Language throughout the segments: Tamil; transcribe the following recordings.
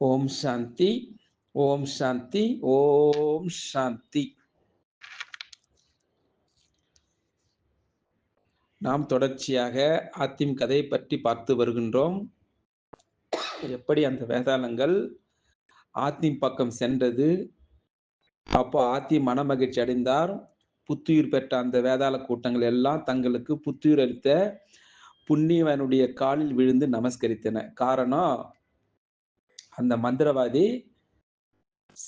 ஓம் சாந்தி ஓம் சாந்தி ஓம் சாந்தி. நாம் தொடர்ச்சியாக ஆத்திம் கதையை பற்றி பார்த்து வருகின்றோம். எப்படி அந்த வேதாளங்கள் ஆத்திம் பக்கம் சென்றது? அப்போ ஆத்தி மனமகிழ்ச்சி அடைந்தார். புத்துயிர் பெற்ற அந்த வேதாள கூட்டங்கள் எல்லாம் தங்களுக்கு புத்துயிர் அளித்த புண்ணியவனுடைய காலில் விழுந்து நமஸ்கரித்தன. காரணம் அந்த மந்திரவாதி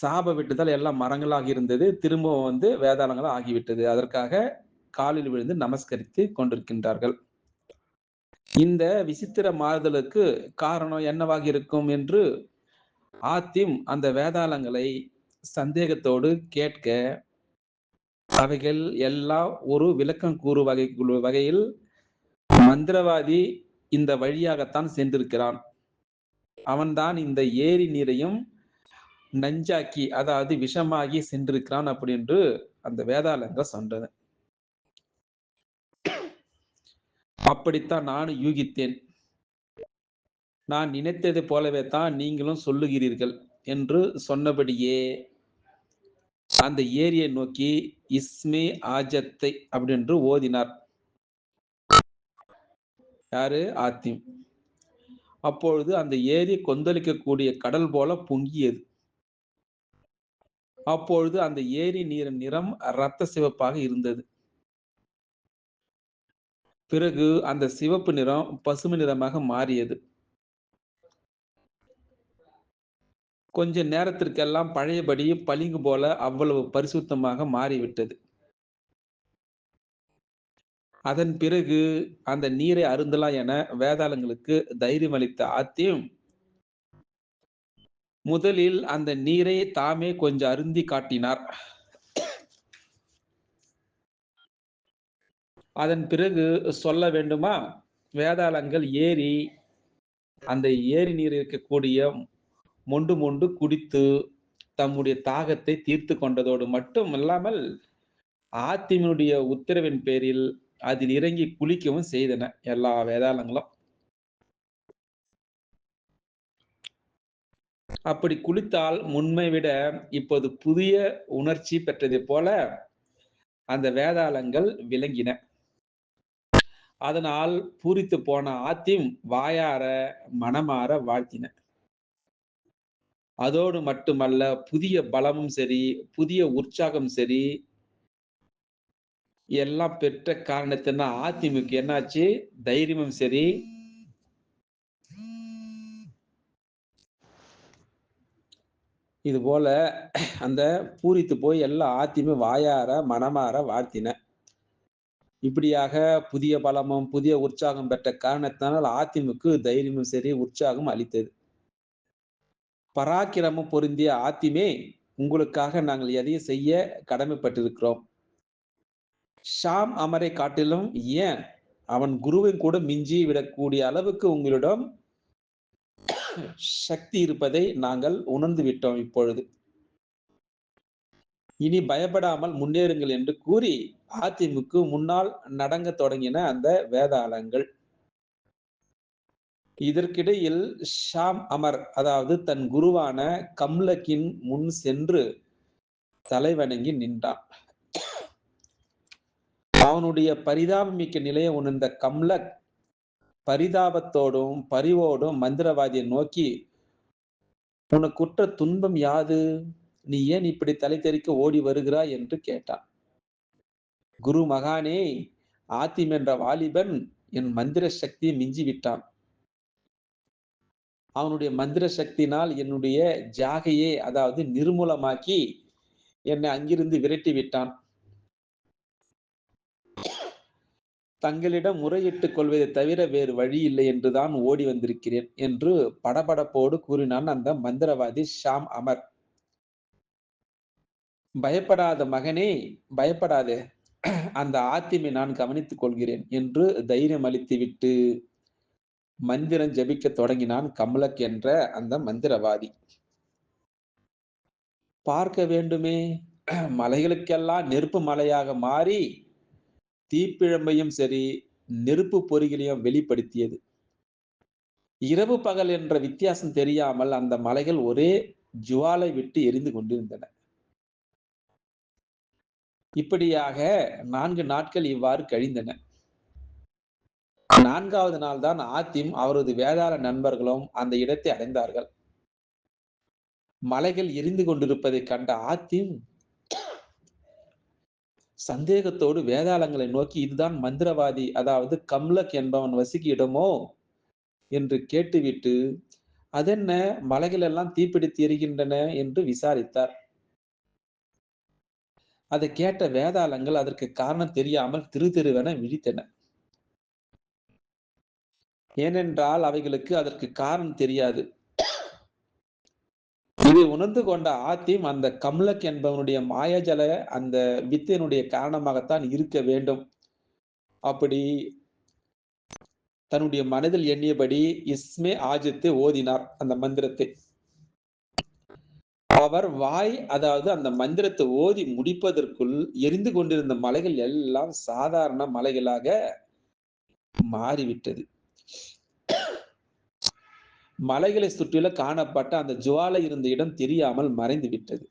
சாப விட்டதால் எல்லாம் மரங்களாக இருந்தது. திரும்பவும் வந்து வேதாளங்களாக ஆகிவிட்டது. அதற்காக காலில் விழுந்து நமஸ்கரித்து கொண்டிருக்கின்றார்கள். இந்த விசித்திர மாறுதலுக்கு காரணம் என்னவாக இருக்கும் என்று ஆத்திம் அந்த வேதாளங்களை சந்தேகத்தோடு கேட்க அவைகள் எல்லாம் ஒரு விளக்கம் கூறு வகை வகையில் மந்திரவாதி இந்த வழியாகத்தான் சென்றிருக்கிறான். அவன்தான் இந்த ஏரி நீரையும் நஞ்சாக்கி அதாவது விஷமாகி சென்றிருக்கிறான் அப்படின்று அந்த வேதாளங்கள் சொன்னது அப்படித்தான் நானும் யூகித்தேன். நான் நினைத்தது போலவே தான் நீங்களும் சொல்லுகிறீர்கள் என்று சொன்னபடியே அந்த ஏரியை நோக்கி இஸ்மே ஆஜத்தை அப்படின்று ஓதினார். யாரு? ஆத்திம். அப்பொழுது அந்த ஏரி கொந்தளிக்கக்கூடிய கடல் போல பொங்கியது. அப்பொழுது அந்த ஏரி நீரின் நிறம் இரத்த சிவப்பாக இருந்தது. பிறகு அந்த சிவப்பு நிறம் பசுமை நிறமாக மாறியது. கொஞ்ச நேரத்திற்கெல்லாம் பழையபடி பளிங்கு போல அவ்வளவு பரிசுத்தமாக மாறிவிட்டது. அதன் பிறகு அந்த நீரை அருந்தலாம் என வேதாளங்களுக்கு தைரியம் அளித்த ஆத்தியம் முதலில் அந்த நீரை தாமே கொஞ்சம் அருந்தி காட்டினார். அதன் பிறகு சொல்ல வேண்டுமா? வேதாளங்கள் ஏறி அந்த ஏரி நீர் இருக்கக்கூடிய மொண்டு மொண்டு குடித்து தம்முடைய தாகத்தை தீர்த்து கொண்டதோடு மட்டும் இல்லாமல் ஆத்தினுடைய உத்தரவின் பேரில் அதில் இறங்கி குளிக்கவும் செய்தன எல்லா வேதாளங்களும். அப்படி குளித்தால் முன்மை விட இப்போது புதிய உணர்ச்சி பெற்றதை போல அந்த வேதாளங்கள் விளங்கின. அதனால் பூரித்து போன ஆத்திம் வாயார மனமாற வாழ்த்தின. அதோடு மட்டுமல்ல புதிய பலமும் சரி புதிய உற்சாகம் சரி எல்லாம் பெற்ற காரணத்தினா அதிமுக என்னாச்சு? தைரியமும் சரி. இது போல அந்த பூரித்து போய் எல்லா ஆத்தியுமே வாயார மனமாற வாழ்த்தின. இப்படியாக புதிய பலமும் புதிய உற்சாகம் பெற்ற காரணத்தினால் ஆத்திமுக்கு தைரியமும் சரி உற்சாகம் அளித்தது. பராக்கிரமம் பொருந்திய ஆத்திமே உங்களுக்காக நாங்கள் எதையும் செய்ய கடமைப்பட்டிருக்கிறோம். ஷாம் அமரை காட்டிலும் ஏன்? அவன் குருவை கூட மிஞ்சி விடக்கூடிய அளவுக்கு உங்களிடம் சக்தி இருப்பதை நாங்கள் உணர்ந்து விட்டோம் இப்பொழுது. இனி பயப்படாமல் முன்னேறுங்கள் என்று கூறி அதிமுக முன்னால் நடங்க தொடங்கின அந்த வேதாளங்கள். இதற்கிடையில் ஷாம் அமர் அதாவது தன் குருவான கம்லக்கின் முன் சென்று தலைவணங்கி நின்றான். அவனுடைய பரிதாபமிக்க நிலையை உணர்ந்த கம்லக் பரிதாபத்தோடும் பரிவோடும் மந்திரவாதியை நோக்கி உனக்கு குற்ற துன்பம் யாது? நீ ஏன் இப்படி தலை தெறிக்க ஓடி வருகிறாய்? என்று கேட்டான். குரு மகானே ஆத்திம் என்ற வாலிபன் என் மந்திர சக்தியை மிஞ்சி விட்டான் அவனுடைய மந்திர சக்தினால் என்னுடைய ஜாகையை அதாவது நிர்மூலமாக்கி என்னை அங்கிருந்து விரட்டி விட்டான் தங்களிடம் முறையிட்டுக் கொள்வதை தவிர வேறு வழி இல்லை என்றுதான் ஓடி வந்திருக்கிறேன் என்று படபடப்போடு கூறினான் அந்த மந்திரவாதி ஷாம் அமர். பயப்படாத மகனே பயப்படாதே. அந்த ஆத்திமை நான் கவனித்துக் கொள்கிறேன் என்று தைரியம் அளித்துவிட்டு மந்திரம் ஜபிக்க தொடங்கினான் கமலக் என்ற அந்த மந்திரவாதி. பார்க்க வேண்டுமே. மலைகளுக்கெல்லாம் நெருப்பு மலையாக மாறி தீப்பிழம்பையும் சரி நெருப்பு பொறிகளையும் வெளிப்படுத்தியது. இரவு பகல் என்ற வித்தியாசம் தெரியாமல் அந்த மலைகள் ஒரே ஜுவாலை விட்டு எரிந்து கொண்டிருந்தன. இப்படியாக நான்கு நாட்கள் இவ்வாறு கழிந்தன. நான்காவது நாள் தான் ஆத்திம் அவரது வேதாள நண்பர்களும் அந்த இடத்தை அடைந்தார்கள். மலைகள் எரிந்து கொண்டிருப்பதை கண்ட ஆத்திம் சந்தேகத்தோடு வேதாளங்களை நோக்கி இதுதான் மந்திரவாதி அதாவது கம்லக் என்பவன் வசிக்கிடமோ? என்று கேட்டுவிட்டு அதென்ன? மலைகள் எல்லாம் தீப்பிடித்து எரிகின்றன? என்று விசாரித்தார். அதை கேட்ட வேதாளங்கள் அதற்கு காரணம் தெரியாமல் திரு திருவென விழித்தன. ஏனென்றால் அவைகளுக்கு அதற்கு காரணம் தெரியாது. இதை உணர்ந்து கொண்ட ஆத்திம் அந்த கம்லக் என்பவனுடைய மாயஜல அந்த வித்தையினுடைய காரணமாகத்தான் இருக்க வேண்டும். அப்படி தன்னுடைய மனதில் எண்ணியபடி இஸ்மே ஆஜித்து ஓதினார் அந்த மந்திரத்தை. அவர் வாய் அதாவது அந்த மந்திரத்தை ஓதி முடிப்பதற்குள் எரிந்து கொண்டிருந்த மலைகள் எல்லாம் சாதாரண மலைகளாக மாறிவிட்டது. மலைகளை சுற்றில காணப்பட்ட அந்த ஜுவாலை இருந்த இடம் தெரியாமல் மறைந்து விட்டது.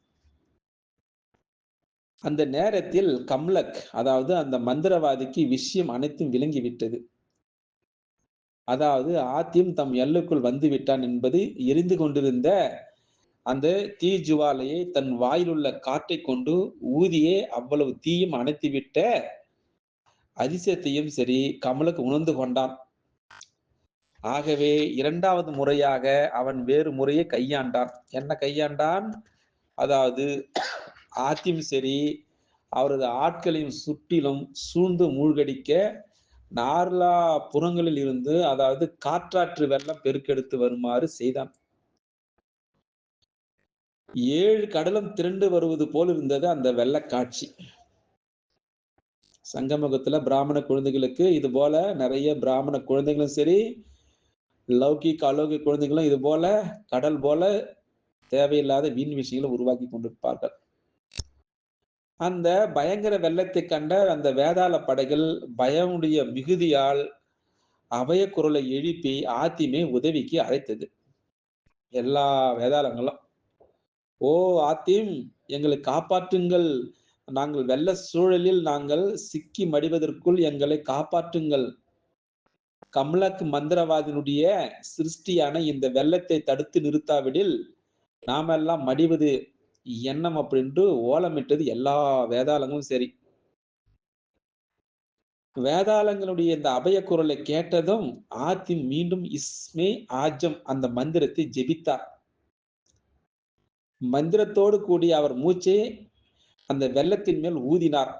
அந்த நேரத்தில் கம்லக் அதாவது அந்த மந்திரவாதிக்கு விஷயம் அனைத்தும் விளங்கிவிட்டது அதாவது ஆத்தியம் தம் எல்லுக்குள் வந்து விட்டான் என்பது எரிந்து கொண்டிருந்த அந்த தீ ஜுவாலையை தன் வாயிலுள்ள காற்றை கொண்டு ஊதியே அவ்வளவு தீயும் அணைத்துவிட்ட அதிசயத்தையும் சரி கமலுக்கு உணர்ந்து கொண்டான். ஆகவே இரண்டாவது முறையாக அவன் வேறு முறையை கையாண்டான். என்ன கையாண்டான்? அதாவது ஆத்தியும் சரி அவரது ஆட்களையும் சுற்றிலும் சூழ்ந்து மூழ்கடிக்க நார்லா புறங்களில் இருந்து அதாவது காற்றாற்று வெள்ளம் பெருக்கெடுத்து வருமாறு செய்தான். ஏழு கடலும் திரண்டு வருவது போல் இருந்தது அந்த வெள்ள காட்சி. சங்கமுகத்துல பிராமண குழந்தைகளுக்கு இது போல நிறைய பிராமண குழந்தைகளும் சரி லௌகிக் அலௌகிக் குழந்தைகளும் இது போல கடல் போல தேவையில்லாத வீண் விஷயங்களை உருவாக்கி கொண்டிருப்பார்கள். அந்த பயங்கர வெள்ளத்தை கண்ட அந்த வேதாள படைகள் பயமுடைய மிகுதியால் அபய குரலை எழுப்பி ஆத்திமே உதவிக்கு அழைத்தது. எல்லா வேதாளங்களும் ஓ ஆத்திம் எங்களை காப்பாற்றுங்கள். நாங்கள் வெள்ள சூழலில் நாங்கள் சிக்கி மடிவதற்குள் எங்களை காப்பாற்றுங்கள். கம்லக் மந்திரவாதினுடைய சிருஷ்டியான இந்த வெள்ளத்தை தடுத்து நிறுத்தாவிடில் நாமெல்லாம் மடிவது எண்ணம் அப்படின்ட்டு ஓலமிட்டது எல்லா வேதாளங்களும் சரி. வேதாளங்களுடைய இந்த அபய குரலை கேட்டதும் ஆத்தி மீண்டும் இஸ்மே ஆஜம் அந்த மந்திரத்தை ஜெபித்தார். மந்திரத்தோடு கூடிய அவர் மூச்சை அந்த வெள்ளத்தின் மேல் ஊதினார்.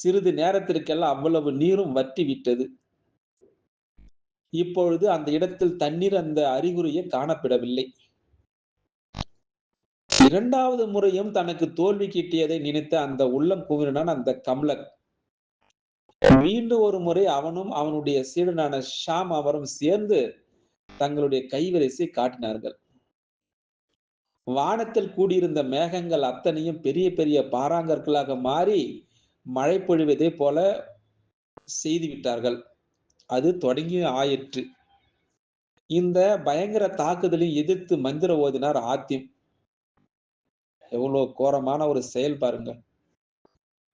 சிறிது நேரத்திற்கெல்லாம் அவ்வளவு நீரும் வற்றி விட்டது இப்பொழுது அந்த இடத்தில் தண்ணீர் அந்த அறிகுறியை காணப்படவில்லை. இரண்டாவது முறையும் தனக்கு தோல்வி கிட்டியதை நினைத்த அந்த உள்ளம் குவினான் அந்த கம்லக் மீண்டும் ஒரு முறை அவனும் அவனுடைய சீடனான ஷாம் அவரும் சேர்ந்து தங்களுடைய கைவரிசை காட்டினார்கள். வானத்தில் கூடியிருந்த மேகங்கள் அத்தனையும் பெரிய பெரிய பாறாங்கற்களாக மாறி மழை பொழிவதை போல செய்து விட்டார்கள். அது தொடங்கி ஆயிற்று. இந்த பயங்கர தாக்குதலை எதிர்த்து மந்திர ஓதினார் ஆத்தியம் எவ்வளவு கோரமான ஒரு செயல் பாருங்க.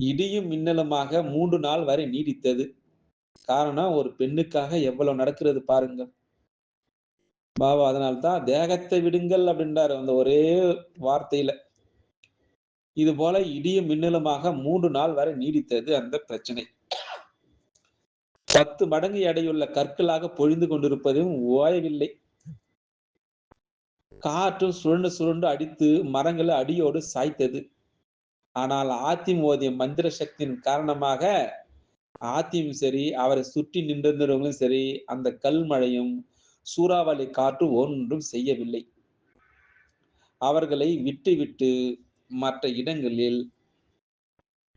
இடியும் மின்னலுமாக மூன்று நாள் வரை நீடித்தது. காரணம் ஒரு பெண்ணுக்காக எவ்வளவு நடக்கிறது பாருங்க. பாபா அதனால்தான் தேகத்தை விடுங்கள் அப்படின்றாரு. அந்த ஒரே வார்த்தையில. இது போல இடியும் மின்னலுமாக மூன்று நாள் வரை நீடித்தது அந்த பிரச்சனை. பத்து மடங்கு எடையுள்ள கற்களாக பொழிந்து கொண்டிருப்பதும் ஓயவில்லை. காற்றும் சுருண்டு சுருண்டு அடித்து மரங்களை அடியோடு சாய்த்தது. ஆனால் ஆத்தி மோதிய மந்திர சக்தியின் காரணமாக ஆத்தியும் சரி அவரை சுற்றி நின்றிருந்தவர்களும் சரி அந்த கல் மழையும் சூறாவளி காற்று ஒன்றும் செய்யவில்லை. அவர்களை விட்டு விட்டு மற்ற இடங்களில்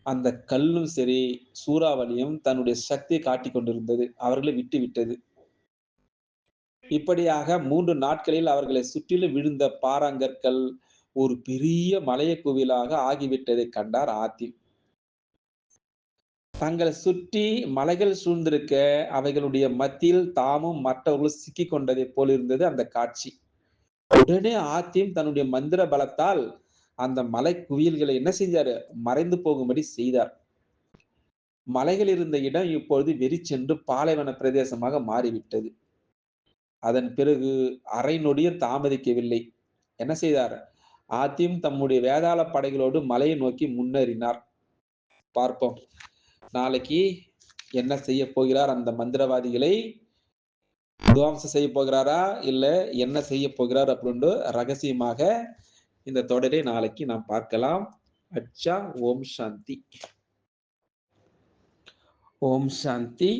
அந்த கல்லும் சரி சூறாவளியும் தன்னுடைய சக்தியை காட்டிக் கொண்டிருந்தது. அவர்களை விட்டு விட்டது. இப்படியாக மூன்று நாட்களில் அவர்களை சுற்றிலும் விழுந்த பாறாங்கற்கள் ஒரு பெரிய மலைய குவிலாக ஆகிவிட்டதை கண்டார் ஆத்தி. தங்களை சுற்றி மலைகள் சூழ்ந்திருக்க அவைகளுடைய மத்தியில் தாமும் மற்றவர்களும் சிக்கிக் கொண்டதை போல் இருந்தது அந்த காட்சி. உடனே ஆத்தியும் தன்னுடைய மந்திர பலத்தால் அந்த மலை குவியல்களை என்ன செஞ்சாரு மறைந்து போகும்படி செய்தார். மலைகள் இருந்த இடம் இப்பொழுது வெறிச்சென்று பாலைவன பிரதேசமாக மாறிவிட்டது. அதன் பிறகு அரை நொடியும் தாமதிக்கவில்லை. என்ன செய்தார்? ஆத்தியும் தம்முடைய வேதாள படைகளோடு மலையை நோக்கி முன்னேறினார். பார்ப்போம். நாளைக்கு என்ன செய்ய போகிறார்? அந்த மந்திரவாதிகளை துவம்சம் செய்ய போகிறாரா? இல்ல என்ன செய்ய போகிறார்? அப்படின்ட்டு ரகசியமாக இந்த தொடரை நாளைக்கு நாம் பார்க்கலாம். அச்சா ஓம் சாந்தி. ஓம் சாந்தி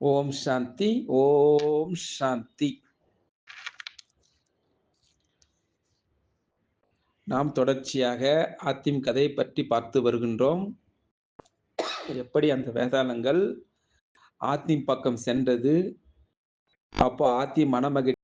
ஓம் சாந்தி ஓம் சாந்தி. நாம் தொடர்ச்சியாக ஆத்திம் கதையை பற்றி பார்த்து வருகின்றோம். எப்படி அந்த வேதாளங்கள் ஆத்திம் பக்கம் சென்றது? அப்போ ஆத்தி மனமகிழ்